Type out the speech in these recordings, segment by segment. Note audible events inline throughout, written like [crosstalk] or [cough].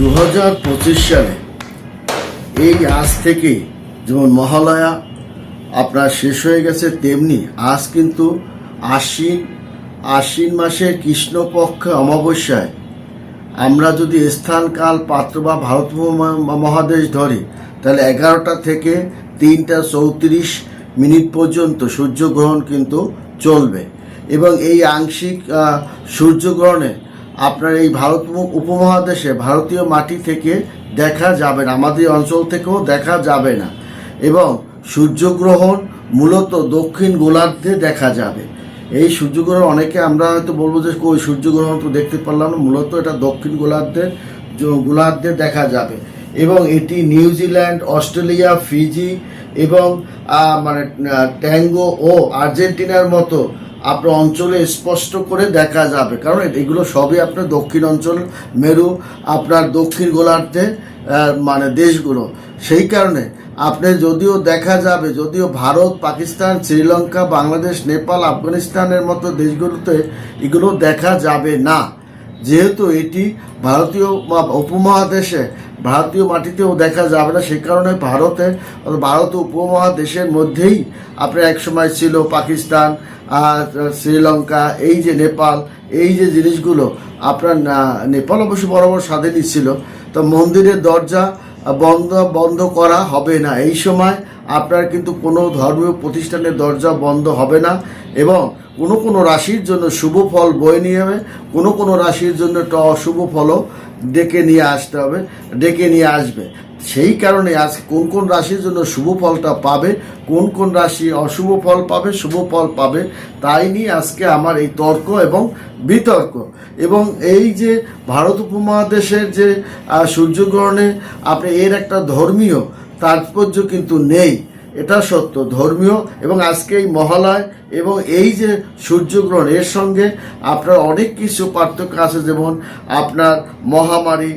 দু হাজার পঁচিশ সালে এই আজ থেকে যেমন মহালয়া আপনার শেষ হয়ে গেছে, তেমনি আজ কিন্তু আশ্বিন আশ্বিন মাসের কৃষ্ণপক্ষ অমাবস্যায় আমরা যদি স্থানকাল, পাত্র বা ভারত মহাদেশ ধরি, তাহলে এগারোটা থেকে তিনটা চৌত্রিশ মিনিট পর্যন্ত সূর্যগ্রহণ কিন্তু চলবে। এবং এই আংশিক সূর্যগ্রহণে আপনার এই ভারত উপমহাদেশে ভারতীয় মাটি থেকে দেখা যাবে না, আমাদের অঞ্চল থেকেও দেখা যাবে না। এবং সূর্যগ্রহণ মূলত দক্ষিণ গোলার্ধে দেখা যাবে। এই সূর্যগ্রহণ অনেকে আমরা হয়তো বলব যে কই সূর্যগ্রহণ তো দেখতে পারলাম না। মূলত এটা দক্ষিণ গোলার্ধের গোলার্ধে দেখা যাবে। এবং এটি নিউজিল্যান্ড অস্ট্রেলিয়া, ফিজি এবং মানে ট্যাঙ্গো ও আর্জেন্টিনার মতো আপনার অঞ্চলে স্পষ্ট করে দেখা যাবে। কারণ এগুলো সবই আপনার দক্ষিণ অঞ্চল, মেরু, আপনার দক্ষিণ গোলার্ধে মানে দেশগুলো। সেই কারণে আপনি যদিও দেখা যাবে, যদিও ভারত, পাকিস্তান, শ্রীলঙ্কা, বাংলাদেশ, নেপাল, আফগানিস্তানের মতো দেশগুলোতে এগুলো দেখা যাবে না। যেহেতু এটি ভারতীয় উপমহাদেশে, ভারতীয় মাটিতেও দেখা যাবে না। সে কারণে ভারতে ভারত উপমহাদেশের মধ্যেই আপনার একসময় ছিল পাকিস্তান শ্রীলঙ্কা, এই যে নেপাল, এই যে জিনিসগুলো আপনার নেপাল অবশ্য বরাবর স্বাধীনই ছিল তো মন্দিরের দরজা বন্ধ বন্ধ করা হবে না। এই সময় আপনার কিন্তু কোনো ধর্মীয় প্রতিষ্ঠানের দরজা বন্ধ হবে না এবং কোনো কোনো রাশির জন্য শুভ ফল বয়ে নিয়ে হবে কোনো কোনো রাশির জন্য একটা অশুভ ফলও ডেকে নিয়ে আসতে হবে, ডেকে নিয়ে আসবে। সেই কারণে আজ কোন কোন রাশির জন্য শুভ ফলটা পাবে, কোন কোন রাশি অশুভ ফল পাবে, শুভ ফল পাবে, তাই নিয়ে আজকে আমার এই তর্ক এবং বিতর্ক। এবং এই যে ভারত উপমহাদেশের যে সূর্যগ্রহণে আপনি এর একটা ধর্মীয় তাৎপর্য কিন্তু নেই। এটা সত্য, ধর্মীয় এবং আজকে এই মহালয় এবং এই যে সূর্যগ্রহণ, এর সঙ্গে আপনার অনেক কিছু পার্থক্য আছে। যেমন আপনার মহামারী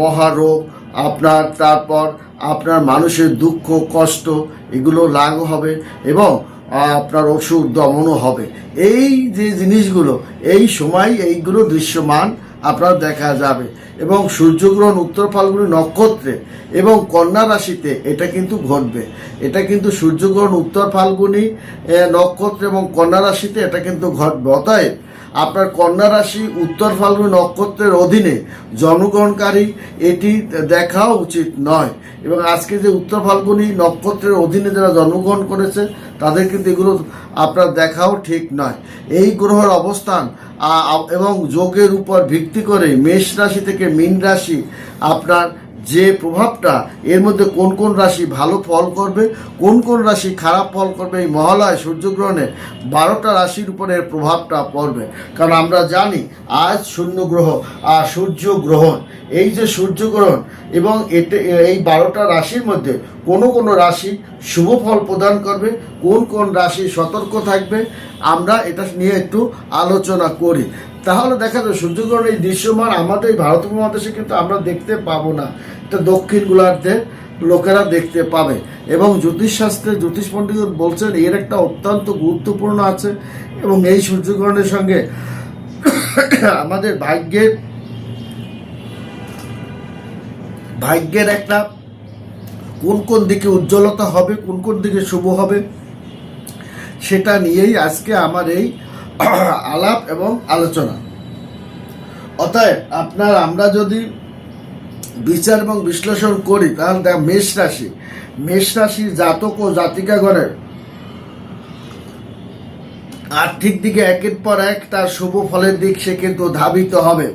মহারোগ আপনার, তারপর আপনার মানুষের দুঃখ, কষ্ট, এগুলো লাঘ হবে এবং আপনার অসুখ দমনও হবে। এই যে জিনিসগুলো, এই সময় এইগুলো দৃশ্যমান আপনার দেখা যাবে। এবং সূর্যগ্রহণ, উত্তর ফাল্গুনি নক্ষত্রে এবং কন্যা রাশিতে এটা কিন্তু ঘটবে। এটা কিন্তু সূর্যগ্রহণ, উত্তর ফাল্গুনি নক্ষত্র এবং কন্যা রাশিতে এটা কিন্তু ঘটবে। অতএব আপনার কন্যা রাশি উত্তর ফাল্গুন নক্ষত্রের অধীনে জন্মগ্রহণকারী, এটি দেখাও উচিত নয়। এবং আজকে যে উত্তর ফাল্গুনি নক্ষত্রের অধীনে যারা জন্মগ্রহণ করেছে, তাদের কিন্তু এগুলো আপনার দেখাও ঠিক নয়। এই গ্রহের অবস্থান এবং যোগের উপর ভিত্তি করে মেষ রাশি থেকে মীন রাশি আপনার যে প্রভাবটা এর মধ্যে কোন কোন রাশি ভালো ফল করবে, কোন কোন রাশি খারাপ ফল করবে, এই মহালয় সূর্যগ্রহণে বারোটা রাশির উপরে প্রভাবটা পড়বে। কারণ আমরা জানি আজ শূন্য গ্রহ আর সূর্য গ্রহণ। এই যে সূর্যগ্রহণ এবং এতে এই বারোটা রাশির মধ্যে কোনো কোনো রাশি শুভ ফল প্রদান করবে, কোন কোন রাশি সতর্ক থাকবে, আমরা এটা নিয়ে একটু আলোচনা করি। তাহলে দেখা যায় সূর্যগ্রহণ এই দৃশ্যমান আমাদের ভারত উপমহাদেশে কিন্তু আমরা দেখতে পাবো না। এটা দক্ষিণ গোলার্ধে লোকেরা দেখতে পাবে। এবং জ্যোতিষশাস্ত্রে জ্যোতিষ পণ্ডিত বলছেন, এর একটা অত্যন্ত গুরুত্বপূর্ণ আছে এবং এই সূর্যগ্রহণের সঙ্গে আমাদের ভাগ্যের ভাগ্যের একটা কোন কোন দিকে উজ্জ্বলতা হবে, কোন কোন দিকে শুভ হবে, সেটা নিয়েই আজকে আমার এই [coughs] আলাপ এবং আলোচনা। অতএব আপনার আমরা যদি বিচার এবং বিশ্লেষণ করি, তাহলে দেখ মেষ রাশি। মেষ রাশির জাতক ও জাতিকাগণের আর্থিক দিকে একের পর এক তার শুভ ফলের দিক সে কিন্তু ধাবিত হবে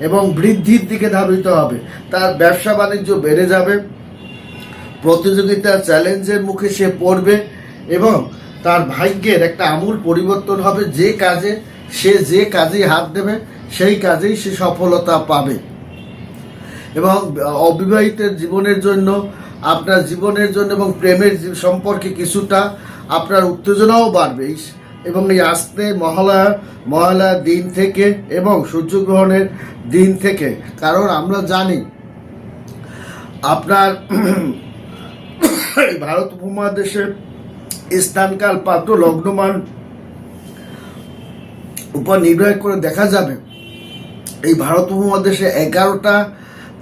এবং বৃদ্ধির দিকে ধাবিত হবে। তার ব্যবসা বাণিজ্য বেড়ে যাবে প্রতিযোগিতা চ্যালেঞ্জের মুখে সে পড়বে এবং তার ভাগ্যের একটা আমূল পরিবর্তন হবে, যে কাজে, সে যে কাজেই হাত দেবে, সেই কাজেই সে সফলতা পাবে। এবং অবিবাহিতের জীবনের জন্য, আপনার জীবনের জন্য এবং প্রেমের সম্পর্কে কিছুটা আপনার উত্তেজনাও বাড়বে। এবং এই আসতে মহালয়া, মহালয়ার দিন থেকে এবং সূর্যগ্রহণের দিন থেকে, কারণ আমরা জানি, আপনার [coughs] ভারত উপমহাদেশের স্থানকাল পাত্র লগ্নমান উপর নির্ভর করে দেখা যাবে। এই ভারত উপমহাদেশে এগারোটা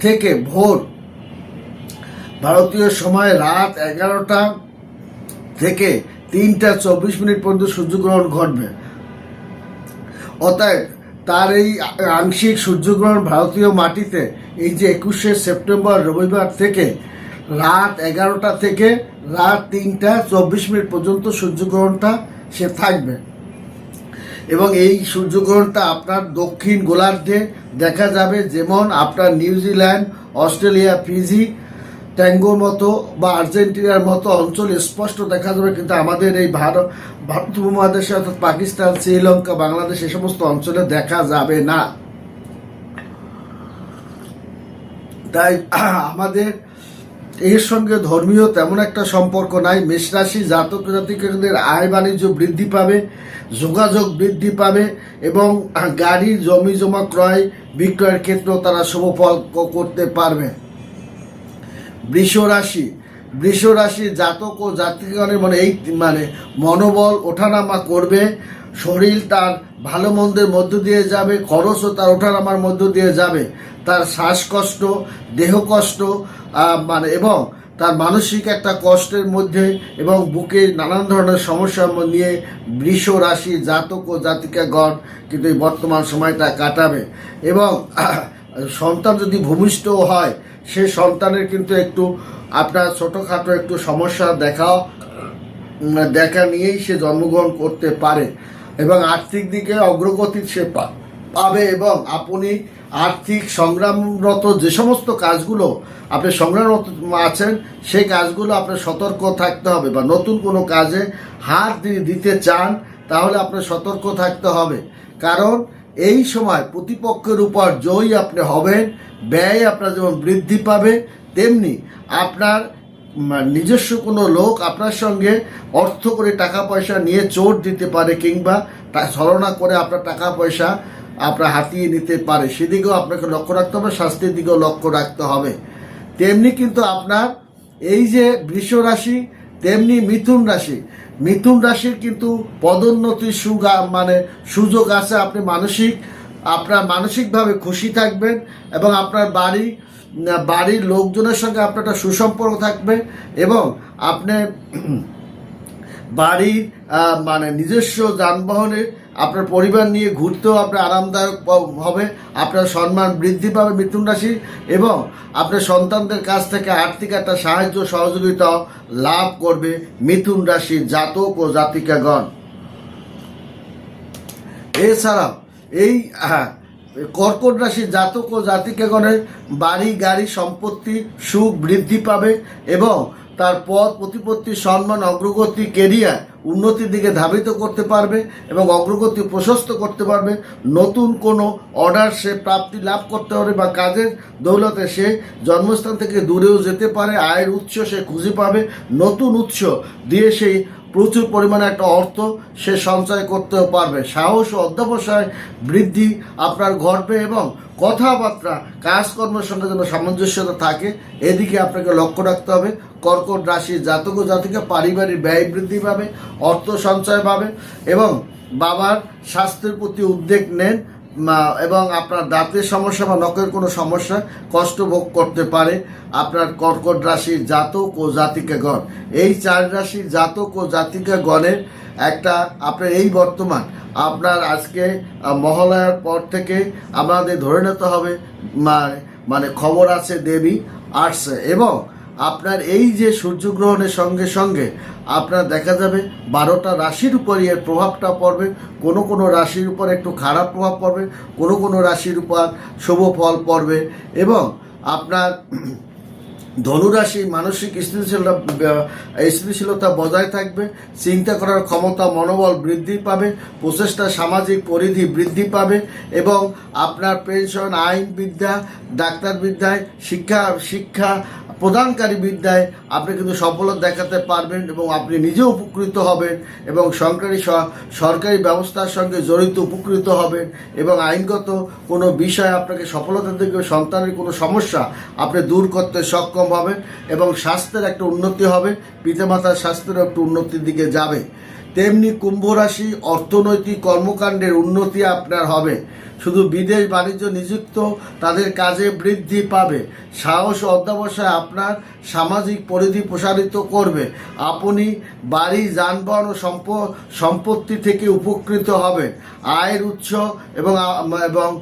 থেকে ভোর ভারতীয় সময় রাত এগারোটা থেকে তিনটা চব্বিশ মিনিট পর্যন্ত সূর্যগ্রহণ ঘটবে। অতএব তার এই আংশিক সূর্যগ্রহণ ভারতীয় মাটিতে এই যে একুশে সেপ্টেম্বর রবিবার থেকে রাত এগারোটা থেকে রাত তিনটা, চব্বিশ মিনিট পর্যন্ত সূর্যগ্রহণটা সে থাকবে। এবং এই সূর্যগ্রহণটা আপনার দক্ষিণ গোলার্ধে দেখা যাবে যেমন আপনার নিউজিল্যান্ড অস্ট্রেলিয়া, ফিজি, ট্যাঙ্গোর মতো বা আর্জেন্টিনার মতো অঞ্চলে স্পষ্ট দেখা যাবে। কিন্তু আমাদের এই ভারত ভারত উপমহাদেশে অর্থাৎ পাকিস্তান, শ্রীলঙ্কা, বাংলাদেশ এ সমস্ত অঞ্চলে দেখা যাবে না। তাই আমাদের এর সঙ্গে ধর্মীয় তেমন একটা সম্পর্ক নাই। মেষরাশি জাতক জাতিকদের আয় বাণিজ্য বৃদ্ধি পাবে, যোগাযোগ বৃদ্ধি পাবে এবং গাড়ি, জমি জমা ক্রয়, বিক্রয়ের ক্ষেত্রেও তারা শুভ ফল করতে পারবে। বৃষ রাশি বৃষ রাশি জাতক ও জাতিগণের মানে এই মানে মনোবল ওঠানামা করবে। শরীর তার ভালো মন্দের মধ্য দিয়ে যাবে, খরচও তার ওঠানামার মধ্য দিয়ে যাবে। তার শ্বাসকষ্ট, দেহ কষ্ট মানে এবং তার মানসিক একটা কষ্টের মধ্যে এবং বুকে নানান ধরনের সমস্যা নিয়ে বৃষ রাশি জাতক ও জাতিকাগণ কিন্তু বর্তমান সময়টা কাটাবে। এবং সন্তান যদি ভূমিষ্ঠ হয়, সে সন্তানের কিন্তু একটু আপনার ছোটোখাটো একটু সমস্যা দেখা দেখা নিয়েই সে জন্মগ্রহণ করতে পারে এবং আর্থিক দিকে অগ্রগতি সে পাবে এবং আপনি আর্থিক সংগ্রামরত যে সমস্ত কাজগুলো আপনি সংগ্রামরত আছেন, সেই কাজগুলো আপনার সতর্ক থাকতে হবে বা নতুন কোনো কাজে হাত দিতে চান, তাহলে আপনার সতর্ক থাকতে হবে। কারণ এই সময় প্রতিপক্ষের উপর জয়ী আপনি হবেন, ব্যয় আপনার যেমন বৃদ্ধি পাবে, তেমনি আপনার নিজস্ব কোনো লোক আপনার সঙ্গে অর্থ করে টাকা পয়সা নিয়ে চোট দিতে পারে কিংবা ছলনা করে আপনার টাকা পয়সা আপনার হাতিয়ে নিতে পারে। সেদিকেও আপনাকে লক্ষ্য রাখতে হবে, স্বাস্থ্যের দিকেও লক্ষ্য রাখতে হবে। তেমনি কিন্তু আপনার এই যে বৃষ রাশি, তেমনি মিথুন রাশি। মিথুন রাশির কিন্তু পদোন্নতির সুগা মানে সুযোগ আছে, আপনি মানসিক, আপনার মানসিকভাবে খুশি থাকবেন এবং আপনার বাড়ি, বাড়ির লোকজনের সঙ্গে আপনার একটা সুসম্পর্ক থাকবে এবং আপনি বাড়ির মানে নিজস্ব যানবাহনে আপনার পরিবার নিয়ে ঘুরতেও আপনার আরামদায়ক হবে আপনার সম্মান বৃদ্ধি পাবে মিথুন রাশি এবং আপনার সন্তানদের কাছ থেকে আর্থিক একটা সাহায্য সহযোগিতা লাভ করবে মিথুন রাশির জাতক ও জাতিকাগণ। এছাড়াও এই হ্যাঁ, কর্কট রাশি জাতক ও জাতিকাগণের বাড়ি গাড়ি সম্পত্তি সুখ বৃদ্ধি পাবে এবং তার পথ প্রতিপত্তি, সম্মান, অগ্রগতি কেরিয়ার উন্নতির দিকে ধাবিত করতে পারবে এবং অগ্রগতি প্রশস্ত করতে পারবে। নতুন কোনো অর্ডার সে প্রাপ্তি লাভ করতে পারে বা কাজের দৌলতে সে জন্মস্থান থেকে দূরেও যেতে পারে। আয়ের উৎস সে খুঁজে পাবে। নতুন উৎস দিয়ে সেই প্রচুর পরিমাণে একটা অর্থ সে সঞ্চয় করতেও পারবে। সাহস ও অধ্যবসায় বৃদ্ধি আপনার ঘটবে এবং কথাবার্তা, কাজকর্মের সঙ্গে যেন সামঞ্জস্যতা থাকে, এদিকে আপনাকে লক্ষ্য রাখতে হবে। কর্কট রাশি জাতক ও জাতিকা পারিবারিক ব্যয় বৃদ্ধি পাবে, অর্থ সঞ্চয় পাবে এবং বাবার স্বাস্থ্যের প্রতি উদ্বেগ নেন। এবং আপনার দাঁতের সমস্যা বা নখের কোনো সমস্যা কষ্ট ভোগ করতে পারে। আপনার কর্কট রাশির জাতক ও জাতিকাগণ। এই চার রাশির জাতক ও জাতিকাগণের একটা আপনার এই বর্তমান। আপনার আজকে মহালয়ার পর থেকে আমাদের ধরে নিতে হবে মানে খবর আছে দেবী, আসছে। এবং আপনার এই যে সূর্যগ্রহণের সঙ্গে সঙ্গে আপনার দেখা যাবে বারোটা রাশির উপরই এর প্রভাবটা পড়বে, কোনো কোনো রাশির উপর একটু খারাপ প্রভাব পড়বে, কোনো কোনো রাশির উপর শুভ ফল পড়বে এবং আপনার ধনুরাশি মানসিক স্থিতিশীলতা স্থিতিশীলতা বজায় থাকবে। চিন্তা করার ক্ষমতা, মনোবল বৃদ্ধি পাবে। প্রচেষ্টা, সামাজিক পরিধি বৃদ্ধি পাবে এবং আপনার পেনশন আইন বিদ্যা ডাক্তার বিদ্যায় শিক্ষা শিক্ষা প্রদানকারী বিদ্যায় আপনি কিন্তু সফলতা দেখাতে পারবেন এবং আপনি নিজে উপকৃত হবেন এবং সরকারি সরকারি ব্যবস্থার সঙ্গে জড়িত উপকৃত হবেন এবং আইনগত কোনো বিষয় আপনাকে সফলতা দিকে সন্তানের কোনো সমস্যা আপনি দূর করতে সক্ষম হবেন এবং স্বাস্থ্যের একটা উন্নতি হবে, পিতামাতার স্বাস্থ্যেরও একটু উন্নতির দিকে যাবে। তেমনি কুম্ভ রাশি অর্থনৈতিক কর্মকাণ্ডের উন্নতি আপনার হবে। শুধু বিদেশ বাণিজ্য নিযুক্ত, তাদের কাজে বৃদ্ধি পাবে। সাহস অধ্যাবসায় আপনার সামাজিক পরিধি প্রসারিত করবে। আপনি বাড়ি, যানবাহন ও সম্প- সম্পত্তি থেকে উপকৃত হবেন আয়ের উৎস এবং এবং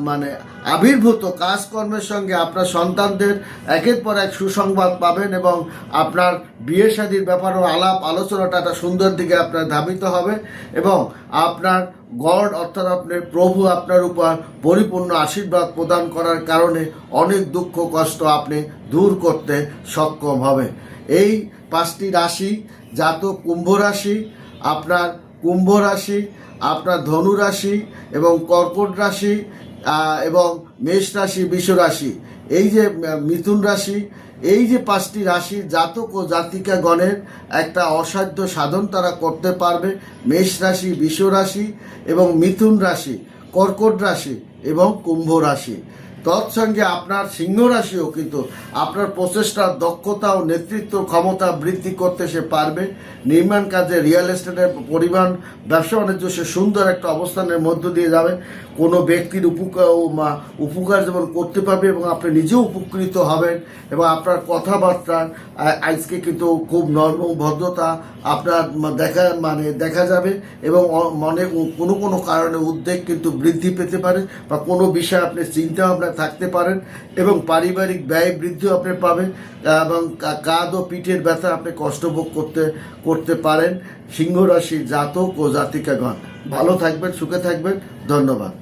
মানে আবির্ভূত কাজকর্মের সঙ্গে আপনার সন্তানদের একের পর এক সুসংবাদ পাবেন এবং আপনার বিয়ে শাদীর ব্যাপারেও আলাপ আলোচনাটা একটা সুন্দর দিকে আপনার ধাবিত হবে এবং আপনার গড অর্থাৎ আপনার প্রভু আপনার উপর পরিপূর্ণ আশীর্বাদ প্রদান করার কারণে অনেক দুঃখ, কষ্ট আপনি দূর করতে সক্ষম হবে। এই পাঁচটি রাশি, জাতক কুম্ভ রাশি, আপনার কুম্ভ রাশি, আপনার ধনু রাশি এবং কর্কট রাশি এবং মেষ রাশি, বৃষ রাশি। এই যে মিথুন রাশি, এই যে পাঁচটি রাশি জাতক ও জাতিকা গণের একটা অসাধ্য সাধন তারা করতে পারবে। মেষ রাশি, বৃষ রাশি এবং মিথুন রাশি, কর্কট রাশি এবং কুম্ভ রাশি। তৎসঙ্গে আপনার সিংহ রাশিও কিন্তু আপনার প্রচেষ্টার দক্ষতা ও নেতৃত্ব ক্ষমতা বৃদ্ধি করতে সে পারবে। নির্মাণ কাজে রিয়েল এস্টেটের পরিমাণ, ব্যবসা বাণিজ্য সে সুন্দর একটা অবস্থানের মধ্য দিয়ে যাবে। কোনো ব্যক্তির উপকার উপকার যেমন করতে পারবে এবং আপনি নিজেও উপকৃত হবেন এবং আপনার কথাবার্তা আজকে কিন্তু খুব নর্ম ভদ্রতা আপনার দেখা মানে দেখা যাবে এবং মনে কোনো কোনো কারণে উদ্বেগ কিন্তু বৃদ্ধি পেতে পারে বা কোনো বিষয়ে আপনি চিন্তা ভাবনা থাকতে পারেন এবং পারিবারিক ব্যয় বৃদ্ধিও আপনি পাবেন এবং কাঁধ ও পিঠের ব্যথা আপনি কষ্টভোগ করতে করতে পারেন। সিংহ রাশির জাতক ও জাতিকাগণ। ভালো থাকবেন, সুখে থাকবেন। ধন্যবাদ।